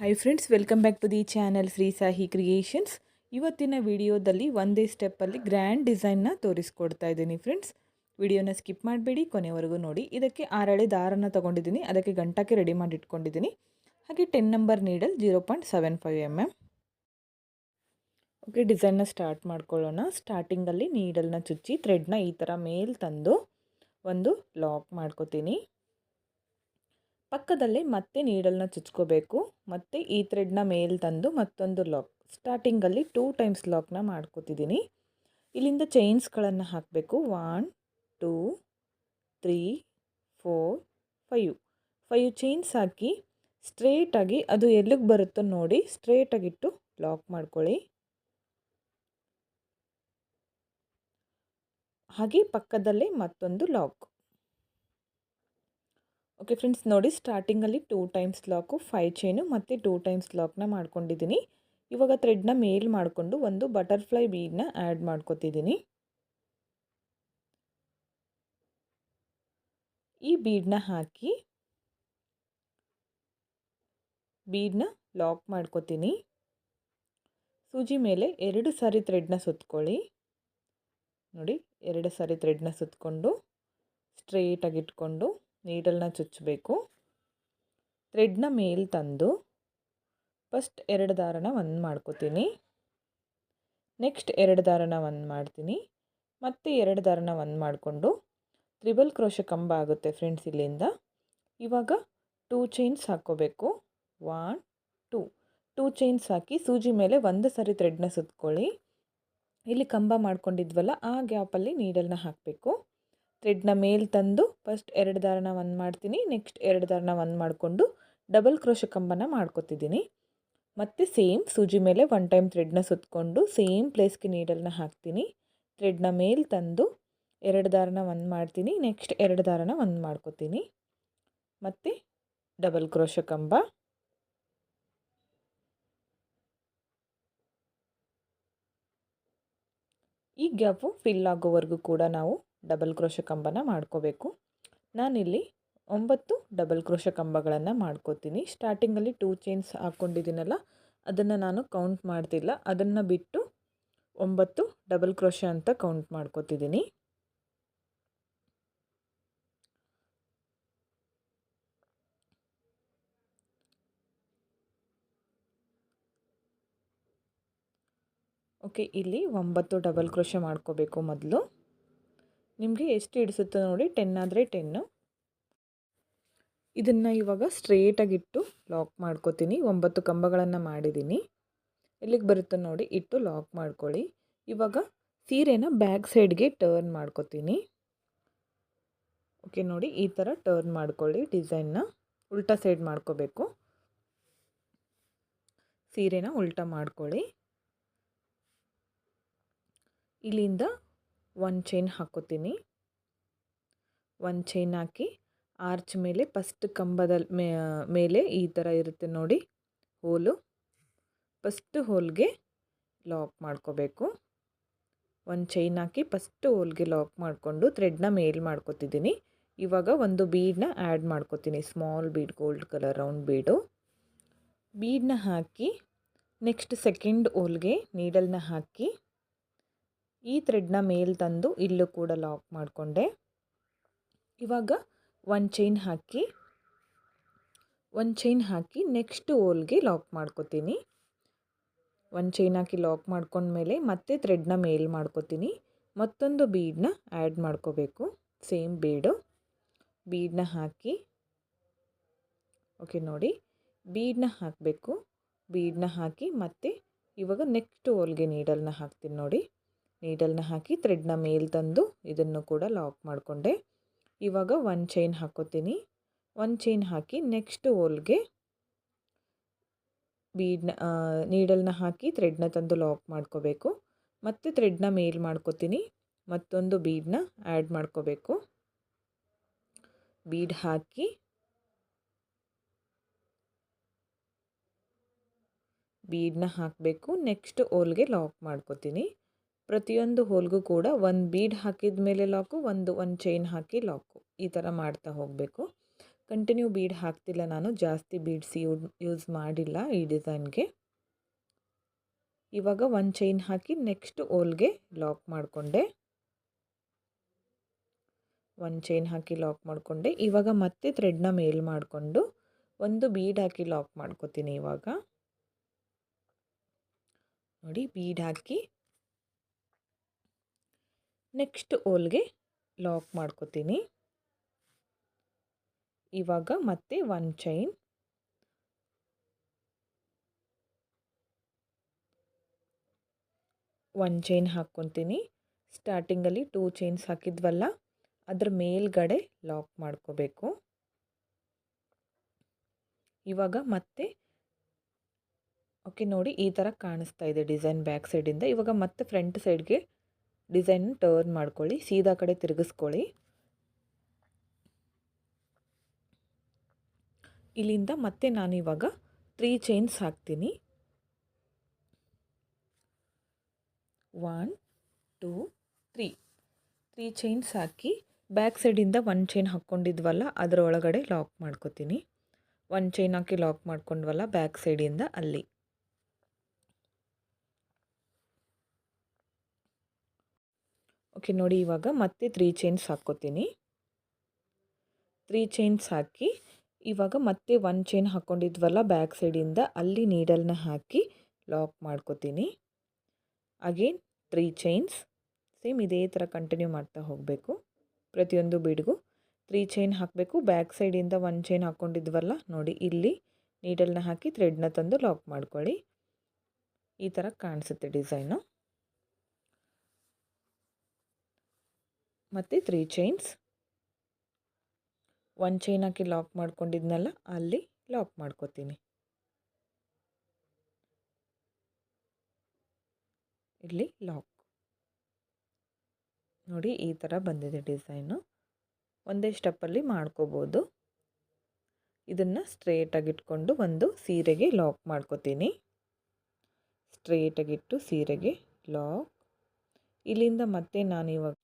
Hi friends welcome back to the channel Shri Sahi creations ಇವತ್ತಿನ ವಿಡಿಯೋದಲ್ಲಿ ಒಂದೇ ಸ್ಟೆಪ್ಪಲ್ಲಿ grand ಡಿಸೈನ್ನ ತೋರಿಸ್ಕೊಡ್ತಾ ಇದ್ದೀನಿ ಫ್ರೆಂಡ್ಸ್ ವಿಡಿಯೋನ ಸ್ಕಿಪ್ ಮಾಡಬೇಡಿ, ಕೊನೆವರೆಗೂ ನೋಡಿ. ಇದಕ್ಕೆ ಆರಳೆ ದಾರನ ತೊಗೊಂಡಿದ್ದೀನಿ. ಅದಕ್ಕೆ ಗಂಟಕ್ಕೆ ರೆಡಿ ಮಾಡಿ ಇಟ್ಕೊಂಡಿದ್ದೀನಿ ಹಾಗೆ ten number needle zero point seven five M M okay ಡಿಸೈನ್ನ start ಮಾಡ್ಕೊಳ್ಳೋಣ. ಸ್ಟಾರ್ಟಿಂಗಲ್ಲಿ ನೀಡಲ್ನ ಚುಚ್ಚಿ ಥ್ರೆಡ್ನ ಈ ಥರ ಮೇಲ್ ತಂದು ಒಂದು ಲಾಕ್ ಮಾಡ್ಕೋತೀನಿ. ಪಕ್ಕದಲ್ಲೇ ಮತ್ತೆ ನೀಡಲ್ನ ಚುಚ್ಕೋಬೇಕು. ಮತ್ತು ಈ ಥ್ರೆಡ್ನ ಮೇಲೆ ತಂದು ಮತ್ತೊಂದು ಲಾಕ್ ಸ್ಟಾರ್ಟಿಂಗಲ್ಲಿ ಟೂ ಟೈಮ್ಸ್ ಲಾಕ್ನ ಮಾಡ್ಕೋತಿದ್ದೀನಿ ಇಲ್ಲಿಂದ ಚೈನ್ಸ್ಗಳನ್ನು ಹಾಕಬೇಕು. One two three four five five chains ಹಾಕಿ ಸ್ಟ್ರೇಟಾಗಿ ಅದು ಎಲ್ಲಿಗೆ ಬರುತ್ತೋ ನೋಡಿ ಸ್ಟ್ರೇಟಾಗಿಟ್ಟು ಲಾಕ್ ಮಾಡ್ಕೊಳ್ಳಿ. ಹಾಗೆ ಪಕ್ಕದಲ್ಲೇ ಮತ್ತೊಂದು ಲಾಕ್ ಓಕೆ ಫ್ರೆಂಡ್ಸ್ ನೋಡಿ ಸ್ಟಾರ್ಟಿಂಗಲ್ಲಿ two times lock five chain ಮತ್ತು ಟೂ ಟೈಮ್ಸ್ ಲಾಕ್ನ ಮಾಡ್ಕೊಂಡಿದ್ದೀನಿ. ಇವಾಗ ಥ್ರೆಡ್ನ ಮೇಲ್ ಮಾಡಿಕೊಂಡು ಒಂದು ಬಟರ್ಫ್ಲೈ ಬೀಡನ್ನ ಆ್ಯಡ್ ಮಾಡ್ಕೊತಿದ್ದೀನಿ. ಈ ಬೀಡನ್ನ ಹಾಕಿ ಬೀಡನ್ನ ಲಾಕ್ ಮಾಡ್ಕೋತೀನಿ. ಸೂಜಿ ಮೇಲೆ ಎರಡು ಸಾರಿ ಥ್ರೆಡ್ನ ಸುತ್ಕೊಳ್ಳಿ. ನೋಡಿ, ಎರಡು ಸಾರಿ ಥ್ರೆಡ್ನ ಸುತ್ತಕೊಂಡು ಸ್ಟ್ರೇಟಾಗಿ ಇಟ್ಕೊಂಡು ನೀಡಲ್ನ ಚುಚ್ಚಬೇಕು. ಥ್ರೆಡ್ನ ಮೇಲೆ ತಂದು ಫಸ್ಟ್ ಎರಡು ದಾರನ ಒಂದು ಮಾಡ್ಕೋತೀನಿ. ನೆಕ್ಸ್ಟ್ ಎರಡು ದಾರನ ಒಂದು ಮಾಡ್ತೀನಿ. ಮತ್ತೆ ಎರಡು ದಾರನ ಒಂದು ಮಾಡಿಕೊಂಡು ತ್ರಿಬಲ್ ಕ್ರೋಶ ಕಂಬ ಆಗುತ್ತೆ ಫ್ರೆಂಡ್ಸ್ ಇಲ್ಲಿಂದ. ಇವಾಗ ಟೂ ಚೈನ್ಸ್ ಹಾಕ್ಕೋಬೇಕು ಒನ್, ಟೂ. ಟೂ ಚೈನ್ಸ್ ಹಾಕಿ ಸೂಜಿ ಮೇಲೆ ಒಂದು ಸರಿ ಥ್ರೆಡ್ನ ಸುತ್ಕೊಳ್ಳಿ. ಇಲ್ಲಿ ಕಂಬ ಮಾಡ್ಕೊಂಡಿದ್ವಲ್ಲ, ಆ ಗ್ಯಾಪಲ್ಲಿ ನೀಡಲ್ನ ಹಾಕಬೇಕು. ಥ್ರೆಡ್ನ ಮೇಲೆ ತಂದು ಫಸ್ಟ್ ಎರಡು ದಾರನ ಒಂದು ಮಾಡ್ತೀನಿ, ನೆಕ್ಸ್ಟ್ ಎರಡು ದಾರನ ಒಂದು ಮಾಡಿಕೊಂಡು ಡಬಲ್ ಕ್ರೋಶ ಕಂಬನ ಮಾಡ್ಕೊತಿದ್ದೀನಿ. ಮತ್ತು ಸೇಮ್ ಸೂಜಿ ಮೇಲೆ ಒನ್ ಟೈಮ್ ಥ್ರೆಡ್ನ ಸುತ್ತಕೊಂಡು ಸೇಮ್ ಪ್ಲೇಸ್ಗೆ ನೀಡಲ್ನ ಹಾಕ್ತೀನಿ. ಥ್ರೆಡ್ನ ಮೇಲೆ ತಂದು ಎರಡು ದಾರನ ಒಂದು ಮಾಡ್ತೀನಿ, ನೆಕ್ಸ್ಟ್ ಎರಡು ದಾರನ ಒಂದು ಮಾಡ್ಕೊತೀನಿ. ಮತ್ತು ಡಬಲ್ ಕ್ರೋಶ ಕಂಬ. ಈ ಗ್ಯಾಪು ಫಿಲ್ ಆಗೋವರೆಗೂ ಕೂಡ ನಾವು ಡಬಲ್ ಕ್ರೋಶ ಕಂಬನ ಮಾಡ್ಕೋಬೇಕು. ನಾನಿಲ್ಲಿ ಒಂಬತ್ತು ಡಬಲ್ ಕ್ರೋಶ ಕಂಬಗಳನ್ನು ಮಾಡ್ಕೋತೀನಿ. ಸ್ಟಾರ್ಟಿಂಗಲ್ಲಿ ಟೂ ಚೈನ್ಸ್ ಹಾಕ್ಕೊಂಡಿದ್ದೀನಲ್ಲ, ಅದನ್ನು ನಾನು ಕೌಂಟ್ ಮಾಡ್ತಿಲ್ಲ. ಅದನ್ನು ಬಿಟ್ಟು ಒಂಬತ್ತು ಡಬಲ್ ಕ್ರೋಶ ಅಂತ ಕೌಂಟ್ ಮಾಡ್ಕೋತಿದ್ದೀನಿ. ಓಕೆ, ಇಲ್ಲಿ ಒಂಬತ್ತು ಡಬಲ್ ಕ್ರೋಶ ಮಾಡ್ಕೋಬೇಕು ಮೊದಲು. ನಿಮಗೆ ಎಷ್ಟು ಹಿಡಿಸುತ್ತೆ ನೋಡಿ ಟೆನ್ ಆದರೆ ಟೆನ್ನು ಇದನ್ನು ಇವಾಗ ಸ್ಟ್ರೇಟಾಗಿಟ್ಟು ಲಾಕ್ ಮಾಡ್ಕೋತೀನಿ. ಒಂಬತ್ತು ಕಂಬಗಳನ್ನು ಮಾಡಿದ್ದೀನಿ ಎಲ್ಲಿಗೆ ಬರುತ್ತೆ ನೋಡಿ, ಇಟ್ಟು ಲಾಕ್ ಮಾಡ್ಕೊಳ್ಳಿ. ಇವಾಗ ಸೀರೆನ ಬ್ಯಾಕ್ ಸೈಡ್ಗೆ ಟರ್ನ್ ಮಾಡ್ಕೋತೀನಿ. ಓಕೆ ನೋಡಿ ಈ ಥರ ಟರ್ನ್ ಮಾಡ್ಕೊಳ್ಳಿ ಡಿಸೈನ್ನ ಉಲ್ಟಾ ಸೈಡ್ ಮಾಡ್ಕೋಬೇಕು. ಸೀರೆನ ಉಲ್ಟಾ ಮಾಡ್ಕೊಳ್ಳಿ. ಇಲ್ಲಿಂದ ಒಂದು ಚೈನ್ ಹಾಕೋತೀನಿ. ಒಂದು ಚೈನ್ ಹಾಕಿ ಆರ್ಚ್ ಮೇಲೆ ಫಸ್ಟ್ ಕಂಬದ ಮೇಲೆ ಈ ಥರ ಇರುತ್ತೆ ನೋಡಿ. ಹೋಲು ಫಸ್ಟ್ ಹೋಲ್ಗೆ ಲಾಕ್ ಮಾಡ್ಕೋಬೇಕು. ಒಂದು ಚೈನ್ ಹಾಕಿ ಫಸ್ಟ್ ಹೋಲ್ಗೆ ಲಾಕ್ ಮಾಡಿಕೊಂಡು ಥ್ರೆಡ್ನ ಮೇಲ್ ಮಾಡ್ಕೊತಿದ್ದೀನಿ. ಇವಾಗ ಒಂದು ಬೀಡನ್ನ ಆ್ಯಡ್ ಮಾಡ್ಕೋತೀನಿ. Small bead gold colour round bead ಬೀಡನ್ನ ಹಾಕಿ ನೆಕ್ಸ್ಟ್ ಸೆಕೆಂಡ್ ಹೋಲ್ಗೆ ನೀಡಲ್ನ ಹಾಕಿ ಈ ಥ್ರೆಡ್ನ ಮೇಲ್ ತಂದು ಇಲ್ಲೂ ಕೂಡ ಲಾಕ್ ಮಾಡಿಕೊಂಡೆ. ಇವಾಗ ಒಂದು ಚೈನ್ ಹಾಕಿ ಒಂದು ಚೈನ್ ಹಾಕಿ ನೆಕ್ಸ್ಟ್ ಓಲ್ಗೆ ಲಾಕ್ ಮಾಡ್ಕೋತೀನಿ. ಒಂದು ಚೈನ್ ಹಾಕಿ ಲಾಕ್ ಮಾಡ್ಕೊಂಡ್ಮೇಲೆ ಮತ್ತೆ ಥ್ರೆಡ್ನ ಮೇಲ್ ಮಾಡ್ಕೋತೀನಿ. ಮತ್ತೊಂದು ಬೀಡನ್ನ ಆ್ಯಡ್ ಮಾಡ್ಕೋಬೇಕು. Same bead. ಬೀಡನ್ನ ಹಾಕಿ, ಓಕೆ ನೋಡಿ ಬೀಡನ್ನ ಹಾಕಬೇಕು. ಬೀಡನ್ನ ಹಾಕಿ ಮತ್ತೆ ಇವಾಗ ನೆಕ್ಸ್ಟ್ ಹೋಲ್ಗೆ ನೀಡಲ್ನ ಹಾಕ್ತೀನಿ ನೋಡಿ. ನೀಡಲ್ನ ಹಾಕಿ ಥ್ರೆಡ್ನ ಮೇಲೆ ತಂದು ಇದನ್ನು ಕೂಡ ಲಾಕ್ ಮಾಡಿಕೊಂಡೆ. ಇವಾಗ ಒಂದು ಚೈನ್ ಹಾಕೋತೀನಿ. ಒಂದು ಚೈನ್ ಹಾಕಿ ನೆಕ್ಸ್ಟ್ ಓಲ್ಗೆ ಬೀಡ್ನ ನೀಡಲ್ನ ಹಾಕಿ ಥ್ರೆಡ್ನ ತಂದು ಲಾಕ್ ಮಾಡ್ಕೋಬೇಕು. ಮತ್ತು ಥ್ರೆಡ್ನ ಮೇಲ್ ಮಾಡ್ಕೋತೀನಿ. ಮತ್ತೊಂದು ಬೀಡನ್ನ ಆ್ಯಡ್ ಮಾಡ್ಕೋಬೇಕು. ಬೀಡ್ ಹಾಕಿ ಬೀಡನ್ನ ಹಾಕಬೇಕು. ನೆಕ್ಸ್ಟ್ ಓಲ್ಗೆ ಲಾಕ್ ಮಾಡ್ಕೋತೀನಿ. ಪ್ರತಿಯೊಂದು ಹೋಲ್ಗೂ ಕೂಡ ಒಂದು ಬೀಡ್ ಹಾಕಿದ ಮೇಲೆ ಲಾಕು, ಒಂದು ಒಂದು ಚೈನ್ ಹಾಕಿ ಲಾಕು. ಈ ಥರ ಮಾಡ್ತಾ ಹೋಗಬೇಕು. ಕಂಟಿನ್ಯೂ ಬೀಡ್ ಹಾಕ್ತಿಲ್ಲ ನಾನು. ಜಾಸ್ತಿ ಬೀಡ್ಸ್ ಯೂಸ್ ಮಾಡಿಲ್ಲ ಈ ಡಿಸೈನ್ಗೆ. ಇವಾಗ ಒಂದು ಚೈನ್ ಹಾಕಿ ನೆಕ್ಸ್ಟ್ ಹೋಲ್ಗೆ ಲಾಕ್ ಮಾಡಿಕೊಂಡೆ. ಒಂದು ಚೈನ್ ಹಾಕಿ ಲಾಕ್ ಮಾಡಿಕೊಂಡೆ. ಇವಾಗ ಮತ್ತೆ ಥ್ರೆಡ್ನ ಮೇಲ್ ಮಾಡಿಕೊಂಡು ಒಂದು ಬೀಡ್ ಹಾಕಿ ಲಾಕ್ ಮಾಡ್ಕೋತೀನಿ ಇವಾಗ. ನೋಡಿ, ಬೀಡ್ ಹಾಕಿ ನೆಕ್ಸ್ಟ್ ಓಲ್ಗೆ ಲಾಕ್ ಮಾಡ್ಕೋತೀನಿ. ಇವಾಗ ಮತ್ತೆ ಒನ್ ಚೈನ್. ಒನ್ ಚೈನ್ ಹಾಕ್ಕೊತೀನಿ. ಸ್ಟಾರ್ಟಿಂಗಲ್ಲಿ ಟೂ ಚೈನ್ಸ್ ಹಾಕಿದ್ವಲ್ಲ, ಅದ್ರ ಮೇಲ್ಗಡೆ ಲಾಕ್ ಮಾಡ್ಕೋಬೇಕು. ಇವಾಗ ಮತ್ತೆ, ಓಕೆ ನೋಡಿ ಈ ಥರ ಕಾಣಿಸ್ತಾ ಇದೆ ಡಿಸೈನ್ ಬ್ಯಾಕ್ ಸೈಡಿಂದ. ಇವಾಗ ಮತ್ತೆ ಫ್ರಂಟ್ ಸೈಡ್ಗೆ ಡಿಸೈನ್ ಟರ್ನ್ ಮಾಡ್ಕೊಳ್ಳಿ, ಸೀದಾ ಕಡೆ ತಿರುಗಿಸ್ಕೊಳ್ಳಿ. ಇಲ್ಲಿಂದ ಮತ್ತೆ ನಾನು ಇವಾಗ ತ್ರೀ ಚೈನ್ಸ್ ಹಾಕ್ತೀನಿ. One two three three chains ಹಾಕಿ ಬ್ಯಾಕ್ ಸೈಡಿಂದ ಒನ್ ಚೈನ್ ಹಾಕ್ಕೊಂಡಿದ್ವಲ್ಲ, ಅದರ ಒಳಗಡೆ ಲಾಕ್ ಮಾಡ್ಕೋತೀನಿ. ಒನ್ ಚೈನ್ ಹಾಕಿ ಲಾಕ್ ಮಾಡ್ಕೊಂಡ್ವಲ್ಲ ಬ್ಯಾಕ್ ಸೈಡಿಂದ ಅಲ್ಲಿ. ಓಕೆ ನೋಡಿ ಇವಾಗ ಮತ್ತೆ ತ್ರೀ ಚೈನ್ಸ್ ಹಾಕ್ಕೋತೀನಿ. ತ್ರೀ ಚೈನ್ಸ್ ಹಾಕಿ, ಇವಾಗ ಮತ್ತೆ ಒನ್ ಚೈನ್ ಹಾಕ್ಕೊಂಡಿದ್ವಲ್ಲ ಬ್ಯಾಕ್ ಸೈಡಿಂದ ಅಲ್ಲಿ ನೀಡಲ್ನ ಹಾಕಿ ಲಾಕ್ ಮಾಡ್ಕೋತೀನಿ. ಅಗೇನ್ ತ್ರೀ ಚೈನ್ಸ್ ಸೇಮ್ ಇದೇ ಥರ ಕಂಟಿನ್ಯೂ ಮಾಡ್ತಾ ಹೋಗಬೇಕು. ಪ್ರತಿಯೊಂದು ಬೀಡ್ಗೂ ತ್ರೀ ಚೈನ್ ಹಾಕಬೇಕು. ಬ್ಯಾಕ್ ಸೈಡಿಂದ ಒನ್ ಚೈನ್ ಹಾಕ್ಕೊಂಡಿದ್ವಲ್ಲ ನೋಡಿ ಇಲ್ಲಿ ನೀಡಲ್ನ ಹಾಕಿ ಥ್ರೆಡ್ನ ತಂದು ಲಾಕ್ ಮಾಡ್ಕೊಳ್ಳಿ. ಈ ಥರ ಕಾಣಿಸುತ್ತೆ ಡಿಸೈನು ಮತ್ತು ತ್ರೀ ಚೈನ್ಸ್ ಒನ್ ಚೈನ್ ಹಾಕಿ ಲಾಕ್ ಮಾಡ್ಕೊಂಡಿದ್ನಲ್ಲ, ಅಲ್ಲಿ ಲಾಕ್ ಮಾಡ್ಕೋತೀನಿ. ಇಲ್ಲಿ ಲಾಕ್ ನೋಡಿ, ಈ ಥರ ಬಂದಿದೆ ಡಿಸೈನು ಒಂದೇ ಸ್ಟೆಪ್ಪಲ್ಲಿ ಮಾಡ್ಕೋಬೋದು. ಇದನ್ನು ಸ್ಟ್ರೇಟಾಗಿ ಇಟ್ಕೊಂಡು ಒಂದು ಸೀರೆಗೆ ಲಾಕ್ ಮಾಡ್ಕೋತೀನಿ. ಸ್ಟ್ರೇಟಾಗಿಟ್ಟು ಸೀರೆಗೆ ಲಾಕ್ ಇಲ್ಲಿಂದ ಮತ್ತೆ ನಾನು ಇವಾಗ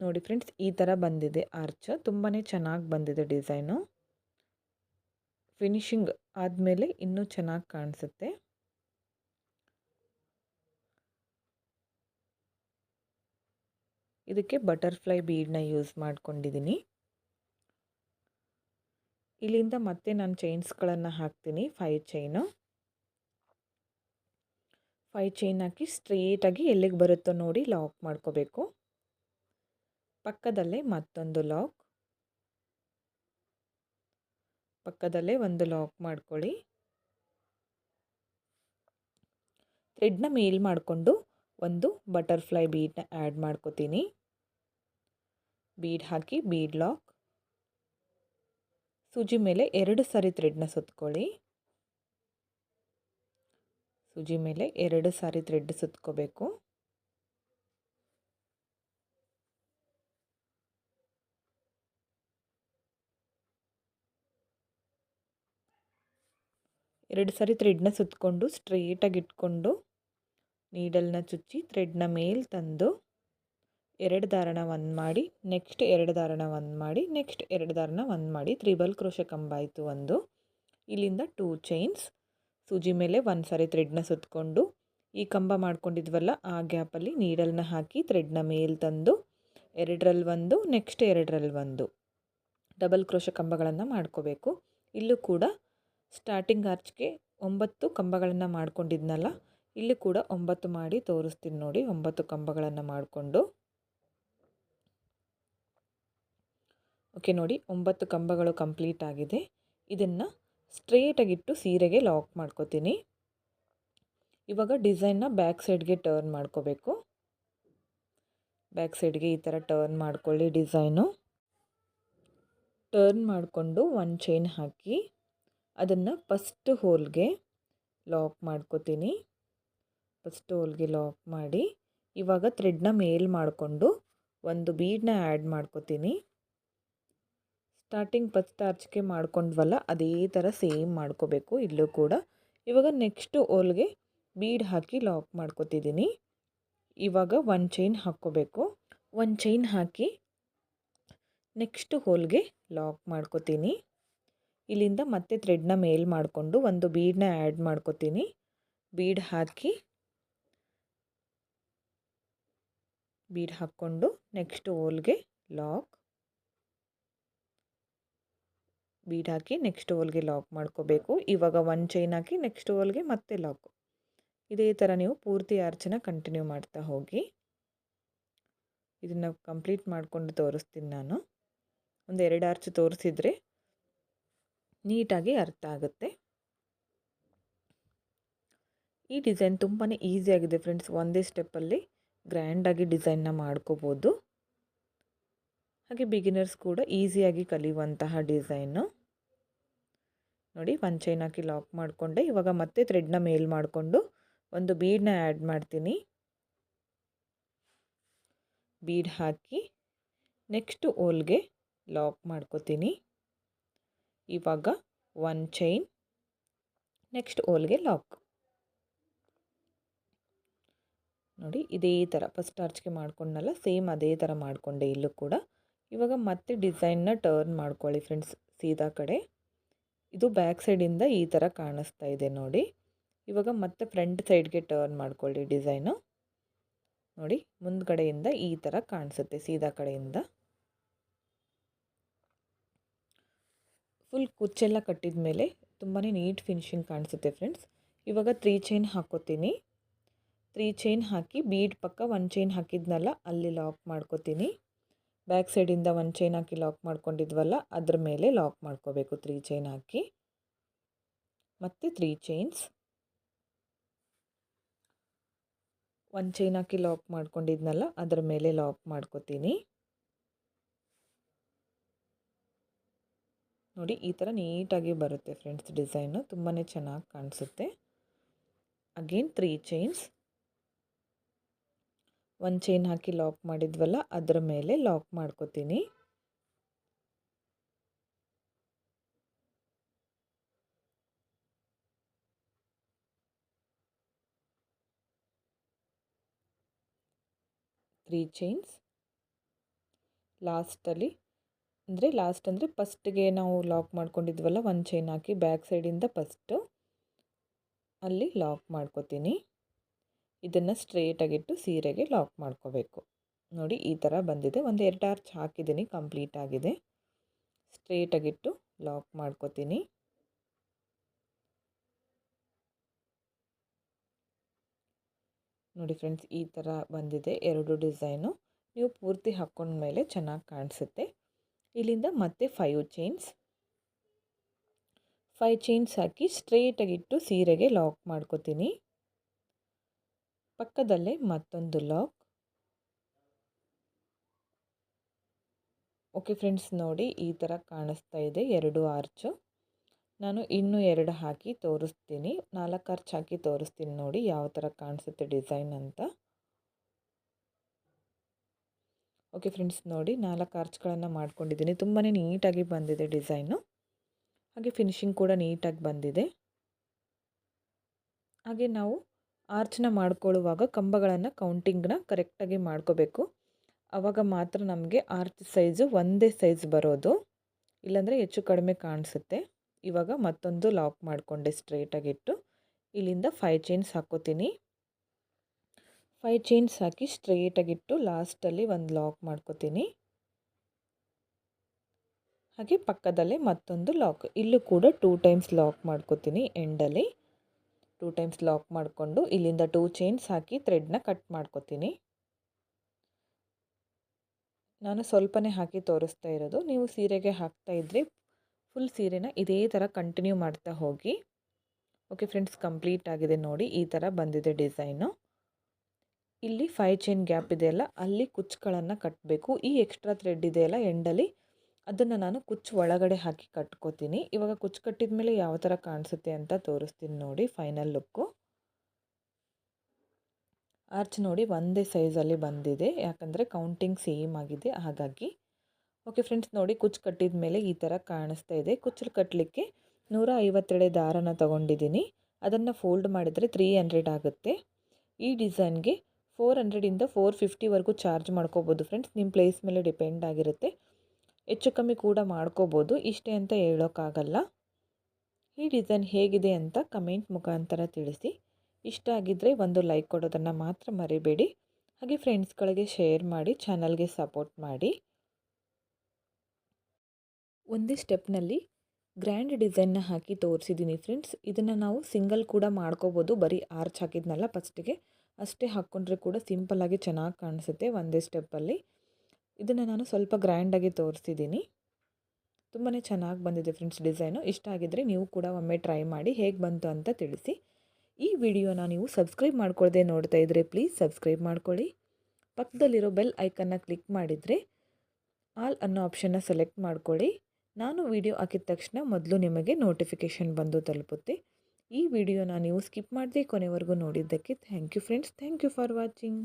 ನೋಡಿ ಫ್ರೆಂಡ್ಸ್ ಈ ಥರ ಬಂದಿದೆ ಆರ್ಚ್ ತುಂಬಾ ಚೆನ್ನಾಗಿ ಬಂದಿದೆ ಡಿಸೈನು ಫಿನಿಶಿಂಗ್ ಆದಮೇಲೆ ಇನ್ನೂ ಚೆನ್ನಾಗಿ ಕಾಣಿಸುತ್ತೆ. ಇದಕ್ಕೆ ಬಟರ್ಫ್ಲೈ ಬೀಡನ್ನ ಯೂಸ್ ಮಾಡ್ಕೊಂಡಿದ್ದೀನಿ ಇಲ್ಲಿಂದ ಮತ್ತೆ ನಾನು ಚೈನ್ಸ್ಗಳನ್ನು ಹಾಕ್ತೀನಿ ಫೈವ್ ಚೈನು ಫೈವ್ ಚೈನ್ ಹಾಕಿ ಸ್ಟ್ರೇಟಾಗಿ ಎಲ್ಲಿಗೆ ಬರುತ್ತೋ ನೋಡಿ ಲಾಕ್ ಮಾಡ್ಕೋಬೇಕು. ಪಕ್ಕದಲ್ಲೇ ಮತ್ತೊಂದು ಲಾಕ್ ಪಕ್ಕದಲ್ಲೇ ಒಂದು ಲಾಕ್ ಮಾಡ್ಕೊಳ್ಳಿ. ಥ್ರೆಡ್ನ ಮೇಲ್ ಮಾಡಿಕೊಂಡು ಒಂದು ಬಟರ್ಫ್ಲೈ ಬೀಡ್ನ ಆ್ಯಡ್ ಮಾಡ್ಕೋತೀನಿ. ಬೀಡ್ ಹಾಕಿ ಬೀಡ್ ಲಾಕ್ ಸೂಜಿ ಮೇಲೆ ಎರಡು ಸಾರಿ ಥ್ರೆಡ್ನ ಸುತ್ಕೊಳ್ಳಿ. ಸೂಜಿ ಮೇಲೆ ಎರಡು ಸಾರಿ ಥ್ರೆಡ್ ಸುತ್ಕೋಬೇಕು. ಎರಡು ಸಾರಿ ಥ್ರೆಡ್ನ ಸುತ್ತಕೊಂಡು ಸ್ಟ್ರೇಟಾಗಿ ಇಟ್ಕೊಂಡು ನೀಡಲ್ನ ಚುಚ್ಚಿ ಥ್ರೆಡ್ನ ಮೇಲೆ ತಂದು ಎರಡು ದಾರಣ ಒಂದು ಮಾಡಿ ನೆಕ್ಸ್ಟ್ ಎರಡು ದಾರಣ ಒಂದು ಮಾಡಿ ನೆಕ್ಸ್ಟ್ ಎರಡು ದಾರನ ಒಂದು ಮಾಡಿ, ತ್ರಿಬಲ್ ಕ್ರೋಶ ಕಂಬ ಆಯಿತು ಒಂದು. ಇಲ್ಲಿಂದ ಟೂ ಚೈನ್ಸ್ ಸೂಜಿ ಮೇಲೆ ಒಂದು ಸಾರಿ ಥ್ರೆಡ್ನ ಸುತ್ತಕೊಂಡು ಈ ಕಂಬ ಮಾಡ್ಕೊಂಡಿದ್ವಲ್ಲ, ಆ ಗ್ಯಾಪಲ್ಲಿ ನೀಡಲ್ನ ಹಾಕಿ ಥ್ರೆಡ್ನ ಮೇಲೆ ತಂದು ಎರಡರಲ್ಲಿ ಒಂದು ನೆಕ್ಸ್ಟ್ ಎರಡರಲ್ಲಿ ಒಂದು. ಡಬಲ್ ಕ್ರೋಶ ಕಂಬಗಳನ್ನು ಮಾಡ್ಕೋಬೇಕು. ಇಲ್ಲೂ ಕೂಡ ಸ್ಟಾರ್ಟಿಂಗ್ ಆರ್ಚ್ಗೆ ಒಂಬತ್ತು ಕಂಬಗಳನ್ನು ಮಾಡ್ಕೊಂಡಿದ್ನಲ್ಲ, ಇಲ್ಲಿ ಕೂಡ ಒಂಬತ್ತು ಮಾಡಿ ತೋರಿಸ್ತೀನಿ ನೋಡಿ, ಒಂಬತ್ತು ಕಂಬಗಳನ್ನು ಮಾಡಿಕೊಂಡು. ಓಕೆ, ನೋಡಿ, ಒಂಬತ್ತು ಕಂಬಗಳು ಕಂಪ್ಲೀಟ್ ಆಗಿದೆ. ಇದನ್ನು ಸ್ಟ್ರೇಟಾಗಿಟ್ಟು ಸೀರೆಗೆ ಲಾಕ್ ಮಾಡ್ಕೋತೀನಿ. ಇವಾಗ ಡಿಸೈನ್ನ ಬ್ಯಾಕ್ ಸೈಡ್ಗೆ ಟರ್ನ್ ಮಾಡ್ಕೋಬೇಕು. ಬ್ಯಾಕ್ ಸೈಡ್ಗೆ ಈ ಥರ ಟರ್ನ್ ಮಾಡ್ಕೊಳ್ಳಿ ಡಿಸೈನು. ಟರ್ನ್ ಮಾಡಿಕೊಂಡು ಒಂದು ಚೈನ್ ಹಾಕಿ. ಅದನ್ನು ಫಸ್ಟ್ ಹೋಲ್ಗೆ ಲಾಕ್ ಮಾಡ್ಕೋತೀನಿ. ಫಸ್ಟ್ ಹೋಲ್ಗೆ ಲಾಕ್ ಮಾಡಿ ಇವಾಗ ಥ್ರೆಡ್ನ ಮೇಲ್ ಮಾಡಿಕೊಂಡು ಒಂದು ಬೀಡನ್ನ ಆ್ಯಡ್ ಮಾಡ್ಕೋತೀನಿ. ಸ್ಟಾರ್ಟಿಂಗ್ ಫಸ್ಟ್ ಆರ್ಚಿಕೆ ಮಾಡ್ಕೊಂಡ್ವಲ್ಲ ಅದೇ ಥರ ಸೇಮ್ ಮಾಡ್ಕೋಬೇಕು. ಇಲ್ಲೂ ಕೂಡ ಇವಾಗ ನೆಕ್ಸ್ಟ್ ಹೋಲ್ಗೆ ಬೀಡ್ ಹಾಕಿ ಲಾಕ್ ಮಾಡ್ಕೋತಿದ್ದೀನಿ ಇವಾಗ ಒನ್ ಚೈನ್ ಹಾಕ್ಕೋಬೇಕು. ಒನ್ ಚೈನ್ ಹಾಕಿ ನೆಕ್ಸ್ಟ್ ಹೋಲ್ಗೆ ಲಾಕ್ ಮಾಡ್ಕೋತೀನಿ. ಇಲ್ಲಿಂದ ಮತ್ತೆ ಥ್ರೆಡ್ನ ಮೇಲ್ ಮಾಡಿಕೊಂಡು ಒಂದು ಬೀಡನ್ನ ಆ್ಯಡ್ ಮಾಡ್ಕೋತೀನಿ. ಬೀಡ್ ಹಾಕಿ ಬೀಡ್ ಹಾಕ್ಕೊಂಡು ನೆಕ್ಸ್ಟ್ ಓಲ್ಗೆ ಲಾಕ್ ಬೀಡ್ ಹಾಕಿ ನೆಕ್ಸ್ಟ್ ಓಲ್ಗೆ ಲಾಕ್ ಮಾಡ್ಕೋಬೇಕು. ಇವಾಗ ಒನ್ ಚೈನ್ ಹಾಕಿ ನೆಕ್ಸ್ಟ್ ಓಲ್ಗೆ ಮತ್ತೆ ಲಾಕ್ ಇದೇ ಥರ ನೀವು ಪೂರ್ತಿ ಆರ್ಚನ ಕಂಟಿನ್ಯೂ ಮಾಡ್ತಾ ಹೋಗಿ. ಇದನ್ನು ಕಂಪ್ಲೀಟ್ ಮಾಡಿಕೊಂಡು ತೋರಿಸ್ತೀನಿ ನಾನು. ಒಂದು ಎರಡು ಆರ್ಚ್ ತೋರಿಸಿದ್ರೆ ನೀಟಾಗಿ ಅರ್ಥ ಆಗುತ್ತೆ. ಈ ಡಿಸೈನ್ ತುಂಬಾ ಈಸಿಯಾಗಿದೆ ಫ್ರೆಂಡ್ಸ್. ಒಂದೇ ಸ್ಟೆಪ್ಪಲ್ಲಿ ಗ್ರ್ಯಾಂಡಾಗಿ ಡಿಸೈನ್ನ ಮಾಡ್ಕೋಬೋದು. ಹಾಗೆ ಬಿಗಿನರ್ಸ್ ಕೂಡ ಈಸಿಯಾಗಿ ಕಲಿಯುವಂತಹ ಡಿಸೈನು. ನೋಡಿ, ಒಂದು ಚೈನ್ ಹಾಕಿ ಲಾಕ್ ಮಾಡಿಕೊಂಡೆ. ಇವಾಗ ಮತ್ತೆ ಥ್ರೆಡ್ನ ಮೇಲ್ ಮಾಡಿಕೊಂಡು ಒಂದು ಬೀಡನ್ನ ಆ್ಯಡ್ ಮಾಡ್ತೀನಿ. ಬೀಡ್ ಹಾಕಿ ನೆಕ್ಸ್ಟ್ ಓಲ್ಗೆ ಲಾಕ್ ಮಾಡ್ಕೋತೀನಿ. ಇವಾಗ ಒನ್ ಚೈನ್ ನೆಕ್ಸ್ಟ್ ಓಲ್ಗೆ ಲಾಕ್ ನೋಡಿ, ಇದೇ ಥರ ಫಸ್ಟ್ ಆರ್ಚ್ಗೆ ಮಾಡ್ಕೊಂಡಲ್ಲ ಸೇಮ್ ಅದೇ ಥರ ಮಾಡಿಕೊಂಡೆ ಇಲ್ಲೂ ಕೂಡ. ಇವಾಗ ಮತ್ತೆ ಡಿಸೈನ್ನ ಟರ್ನ್ ಮಾಡ್ಕೊಳ್ಳಿ ಫ್ರೆಂಡ್ಸ್ ಸೀದಾ ಕಡೆ. ಇದು ಬ್ಯಾಕ್ ಸೈಡಿಂದ ಈ ಥರ ಕಾಣಿಸ್ತಾ ಇದೆ ನೋಡಿ. ಇವಾಗ ಮತ್ತೆ ಫ್ರಂಟ್ ಸೈಡ್ಗೆ ಟರ್ನ್ ಮಾಡ್ಕೊಳ್ಳಿ ಡಿಸೈನು ನೋಡಿ, ಮುಂದ್ಗಡೆಯಿಂದ ಈ ಥರ ಕಾಣಿಸುತ್ತೆ, ಸೀದಾ ಕಡೆಯಿಂದ. ಫುಲ್ ಕುಚ್ಚೆಲ್ಲ ಕಟ್ಟಿದ ಮೇಲೆ ತುಂಬಾ ನೀಟ್ ಫಿನಿಶಿಂಗ್ ಕಾಣಿಸುತ್ತೆ ಫ್ರೆಂಡ್ಸ್ ಇವಾಗ ತ್ರೀ ಚೈನ್ ಹಾಕೋತೀನಿ. ತ್ರೀ ಚೈನ್ ಹಾಕಿ ಬೀಡ್ ಪಕ್ಕ ಒನ್ ಚೈನ್ ಹಾಕಿದ್ನಲ್ಲ, ಅಲ್ಲಿ ಲಾಕ್ ಮಾಡ್ಕೋತೀನಿ. ಬ್ಯಾಕ್ ಸೈಡಿಂದ ಒನ್ ಚೈನ್ ಹಾಕಿ ಲಾಕ್ ಮಾಡ್ಕೊಂಡಿದ್ವಲ್ಲ, ಅದ್ರ ಮೇಲೆ ಲಾಕ್ ಮಾಡ್ಕೋಬೇಕು ತ್ರೀ ಚೈನ್ ಹಾಕಿ. ಮತ್ತು ತ್ರೀ ಚೈನ್ಸ್ ಒನ್ ಚೈನ್ ಹಾಕಿ ಲಾಕ್ ಮಾಡ್ಕೊಂಡಿದ್ನಲ್ಲ, ಅದ್ರ ಮೇಲೆ ಲಾಕ್ ಮಾಡ್ಕೋತೀನಿ. ನೋಡಿ ಈ ಥರ ನೀಟಾಗಿ ಬರುತ್ತೆ ಫ್ರೆಂಡ್ಸ್ ಡಿಸೈನು ತುಂಬಾ ಚೆನ್ನಾಗಿ ಕಾಣಿಸುತ್ತೆ. ಅಗೇನ್ ತ್ರೀ ಚೈನ್ಸ್ ಒಂದು ಚೈನ್ ಹಾಕಿ ಲಾಕ್ ಮಾಡಿದ್ವಲ್ಲ, ಅದರ ಮೇಲೆ ಲಾಕ್ ಮಾಡ್ಕೋತೀನಿ. ತ್ರೀ ಚೈನ್ಸ್ ಲಾಸ್ಟಲ್ಲಿ ಅಂದರೆ ಲಾಸ್ಟ್ ಅಂದರೆ ಫಸ್ಟ್ಗೆ ನಾವು ಲಾಕ್ ಮಾಡ್ಕೊಂಡಿದ್ವಲ್ಲ, ಒಂದು ಚೈನ್ ಹಾಕಿ ಬ್ಯಾಕ್ ಸೈಡಿಂದ ಫಸ್ಟು ಅಲ್ಲಿ ಲಾಕ್ ಮಾಡ್ಕೋತೀನಿ. ಇದನ್ನು ಸ್ಟ್ರೇಟಾಗಿಟ್ಟು ಸೀರೆಗೆ ಲಾಕ್ ಮಾಡ್ಕೋಬೇಕು. ನೋಡಿ, ಈ ಥರ ಬಂದಿದೆ. ಒಂದು ಎರಡು ಆರ್ಚ್ ಹಾಕಿದ್ದೀನಿ ಕಂಪ್ಲೀಟ್ ಆಗಿದೆ. ಸ್ಟ್ರೇಟಾಗಿಟ್ಟು ಲಾಕ್ ಮಾಡ್ಕೋತೀನಿ. ನೋಡಿ ಫ್ರೆಂಡ್ಸ್ ಈ ಥರ ಬಂದಿದೆ. ಎರಡು ಡಿಸೈನು ನೀವು ಪೂರ್ತಿ ಹಾಕ್ಕೊಂಡ್ಮೇಲೆ ಚೆನ್ನಾಗಿ ಕಾಣಿಸುತ್ತೆ. ಇಲ್ಲಿಂದ ಮತ್ತೆ ಫೈವ್ ಚೈನ್ಸ್ ಫೈವ್ ಚೈನ್ಸ್ ಹಾಕಿ ಸ್ಟ್ರೇಟಾಗಿಟ್ಟು ಸೀರೆಗೆ ಲಾಕ್ ಮಾಡ್ಕೋತೀನಿ. ಪಕ್ಕದಲ್ಲೇ ಮತ್ತೊಂದು ಲಾಕ್ ಓಕೆ ಫ್ರೆಂಡ್ಸ್ ನೋಡಿ ಈ ಥರ ಕಾಣಿಸ್ತಾ ಇದೆ ಎರಡು ಆರ್ಚು ನಾನು ಇನ್ನೂ ಎರಡು ಹಾಕಿ ತೋರಿಸ್ತೀನಿ. ನಾಲ್ಕು ಆರ್ಚ್ ಹಾಕಿ ತೋರಿಸ್ತೀನಿ ನೋಡಿ ಯಾವ ಥರ ಕಾಣಿಸುತ್ತೆ ಡಿಸೈನ್ ಅಂತ. ಓಕೆ ಫ್ರೆಂಡ್ಸ್ ನೋಡಿ ನಾಲ್ಕು ಆರ್ಚ್ಗಳನ್ನು ಮಾಡ್ಕೊಂಡಿದ್ದೀನಿ. ತುಂಬಾ ನೀಟಾಗಿ ಬಂದಿದೆ ಡಿಸೈನು. ಹಾಗೆ ಫಿನಿಶಿಂಗ್ ಕೂಡ ನೀಟಾಗಿ ಬಂದಿದೆ. ಹಾಗೆ ನಾವು ಆರ್ಚ್ನ ಮಾಡ್ಕೊಳ್ಳುವಾಗ ಕಂಬಗಳನ್ನು ಕೌಂಟಿಂಗ್ನ ಕರೆಕ್ಟಾಗಿ ಮಾಡ್ಕೋಬೇಕು. ಆವಾಗ ಮಾತ್ರ ನಮಗೆ ಆರ್ಚ್ ಸೈಜು ಒಂದೇ ಸೈಜ್ ಬರೋದು. ಇಲ್ಲಾಂದರೆ ಹೆಚ್ಚು ಕಡಿಮೆ ಕಾಣಿಸುತ್ತೆ. ಇವಾಗ ಮತ್ತೊಂದು ಲಾಕ್ ಮಾಡಿಕೊಂಡೆ ಸ್ಟ್ರೇಟಾಗಿಟ್ಟು ಇಲ್ಲಿಂದ ಫೈವ್ ಚೈನ್ಸ್ ಹಾಕೋತೀನಿ. ಫೈ ಚೈನ್ಸ್ ಹಾಕಿ ಸ್ಟ್ರೇಟಾಗಿಟ್ಟು ಲಾಸ್ಟಲ್ಲಿ ಒಂದು ಲಾಕ್ ಮಾಡ್ಕೋತೀನಿ. ಹಾಗೆ ಪಕ್ಕದಲ್ಲೇ ಮತ್ತೊಂದು ಲಾಕ್. ಇಲ್ಲೂ ಕೂಡ ಟೂ ಟೈಮ್ಸ್ ಲಾಕ್ ಮಾಡ್ಕೋತೀನಿ ಎಂಡಲ್ಲಿ. ಟೂ ಟೈಮ್ಸ್ ಲಾಕ್ ಮಾಡಿಕೊಂಡು ಇಲ್ಲಿಂದ ಟೂ ಚೈನ್ಸ್ ಹಾಕಿ ಥ್ರೆಡ್ನ ಕಟ್ ಮಾಡ್ಕೋತೀನಿ. ನಾನು ಸ್ವಲ್ಪನೇ ಹಾಕಿ ತೋರಿಸ್ತಾ ಇರೋದು. ನೀವು ಸೀರೆಗೆ ಹಾಕ್ತಾ ಇದ್ದರೆ ಫುಲ್ ಸೀರೆನ ಇದೇ ಥರ ಕಂಟಿನ್ಯೂ ಮಾಡ್ತಾ ಹೋಗಿ. ಓಕೆ ಫ್ರೆಂಡ್ಸ್, ಕಂಪ್ಲೀಟ್ ಆಗಿದೆ ನೋಡಿ. ಈ ಥರ ಬಂದಿದೆ ಡಿಸೈನು. ಇಲ್ಲಿ ಫೈ ಚೈನ್ ಗ್ಯಾಪ್ ಇದೆಯಲ್ಲ, ಅಲ್ಲಿ ಕುಚ್ಚುಗಳನ್ನು ಕಟ್ಟಬೇಕು ಈ ಎಕ್ಸ್ಟ್ರಾ ಥ್ರೆಡ್ ಇದೆಯಲ್ಲ ಎಂಡಲ್ಲಿ ಅದನ್ನು ನಾನು ಕುಚ್ಚು ಒಳಗಡೆ ಹಾಕಿ ಕಟ್ಕೋತೀನಿ. ಇವಾಗ ಕುಚ್ಚು ಕಟ್ಟಿದ ಮೇಲೆ ಯಾವ ಥರ ಕಾಣಿಸುತ್ತೆ ಅಂತ ತೋರಿಸ್ತೀನಿ ನೋಡಿ ಫೈನಲ್ ಲುಕ್ಕು ಆರ್ಚ್ ನೋಡಿ ಒಂದೇ ಸೈಜಲ್ಲಿ ಬಂದಿದೆ, ಯಾಕಂದರೆ ಕೌಂಟಿಂಗ್ ಸೇಮ್ ಆಗಿದೆ, ಹಾಗಾಗಿ. ಓಕೆ ಫ್ರೆಂಡ್ಸ್ ನೋಡಿ ಕುಚ್ಚು ಕಟ್ಟಿದ ಮೇಲೆ ಈ ಥರ ಕಾಣಿಸ್ತಾ ಇದೆ. ಕುಚ್ಚು ಕಟ್ಟಲಿಕ್ಕೆ ನೂರ ಐವತ್ತೆರಡೆ ದಾರನ ತೊಗೊಂಡಿದ್ದೀನಿ. ಅದನ್ನು ಫೋಲ್ಡ್ ಮಾಡಿದರೆ ತ್ರೀ ಹಂಡ್ರೆಡ್ ಆಗುತ್ತೆ. ಈ ಡಿಸೈನ್ಗೆ ಫೋರ್ ಹಂಡ್ರೆಡಿಂದ ಫೋರ್ ಫಿಫ್ಟಿವರೆಗೂ ಚಾರ್ಜ್ ಮಾಡ್ಕೋಬೋದು ಫ್ರೆಂಡ್ಸ್. ನಿಮ್ಮ ಪ್ಲೇಸ್ ಮೇಲೆ ಡಿಪೆಂಡ್ ಆಗಿರುತ್ತೆ. ಹೆಚ್ಚು ಕಮ್ಮಿ ಕೂಡ ಮಾಡ್ಕೋಬೋದು. ಇಷ್ಟೇ ಅಂತ ಹೇಳೋಕ್ಕಾಗಲ್ಲ. ಈ ಡಿಸೈನ್ ಹೇಗಿದೆ ಅಂತ ಕಮೆಂಟ್ ಮುಖಾಂತರ ತಿಳಿಸಿ. ಇಷ್ಟ ಆಗಿದ್ದರೆ ಒಂದು ಲೈಕ್ ಕೊಡೋದನ್ನು ಮಾತ್ರ ಮರಿಬೇಡಿ. ಹಾಗೆ ಫ್ರೆಂಡ್ಸ್ಗಳಿಗೆ ಶೇರ್ ಮಾಡಿ ಚಾನಲ್ಗೆ ಸಪೋರ್ಟ್ ಮಾಡಿ. ಒಂದೇ ಸ್ಟೆಪ್ನಲ್ಲಿ ಗ್ರ್ಯಾಂಡ್ ಡಿಸೈನ್ನ ಹಾಕಿ ತೋರಿಸಿದ್ದೀನಿ ಫ್ರೆಂಡ್ಸ್. ಇದನ್ನು ನಾವು ಸಿಂಗಲ್ ಕೂಡ ಮಾಡ್ಕೋಬೋದು. ಬರೀ ಆರ್ಚ್ ಹಾಕಿದ್ನಲ್ಲ ಫಸ್ಟಿಗೆ ಅಷ್ಟೇ ಹಾಕ್ಕೊಂಡ್ರೆ ಕೂಡ ಸಿಂಪಲ್ಲಾಗಿ ಚೆನ್ನಾಗಿ ಕಾಣಿಸುತ್ತೆ ಒಂದೇ ಸ್ಟೆಪ್ಪಲ್ಲಿ ಇದನ್ನು ನಾನು ಸ್ವಲ್ಪ ಗ್ರ್ಯಾಂಡಾಗಿ ತೋರಿಸಿದ್ದೀನಿ ತುಂಬಾ ಚೆನ್ನಾಗಿ ಬಂದಿದೆ ಫ್ರೆಂಡ್ಸ್ ಡಿಸೈನು ಇಷ್ಟ ಆಗಿದ್ದರೆ ನೀವು ಕೂಡ ಒಮ್ಮೆ ಟ್ರೈ ಮಾಡಿ ಹೇಗೆ ಬಂತು ಅಂತ ತಿಳಿಸಿ. ಈ ವಿಡಿಯೋನ ನೀವು ಸಬ್ಸ್ಕ್ರೈಬ್ ಮಾಡ್ಕೊಳ್ಳದೆ ನೋಡ್ತಾ ಇದ್ದರೆ ಪ್ಲೀಸ್ ಸಬ್ಸ್ಕ್ರೈಬ್ ಮಾಡ್ಕೊಳ್ಳಿ. ಪಕ್ಕದಲ್ಲಿರೋ ಬೆಲ್ ಐಕನ್ನ ಕ್ಲಿಕ್ ಮಾಡಿದರೆ ಆಲ್ ಅನ್ನೋ ಆಪ್ಷನ್ನ ಸೆಲೆಕ್ಟ್ ಮಾಡ್ಕೊಳ್ಳಿ. ನಾನು ವಿಡಿಯೋ ಹಾಕಿದ ತಕ್ಷಣ ಮೊದಲು ನಿಮಗೆ ನೋಟಿಫಿಕೇಷನ್ ಬಂದು ತಲುಪುತ್ತೆ. ಈ ವಿಡಿಯೋನ ನೀವು ಸ್ಕಿಪ್ ಮಾಡದೆ ಕೊನೆವರೆಗೂ ನೋಡಿದ್ದಕ್ಕೆ thank you friends thank you for watching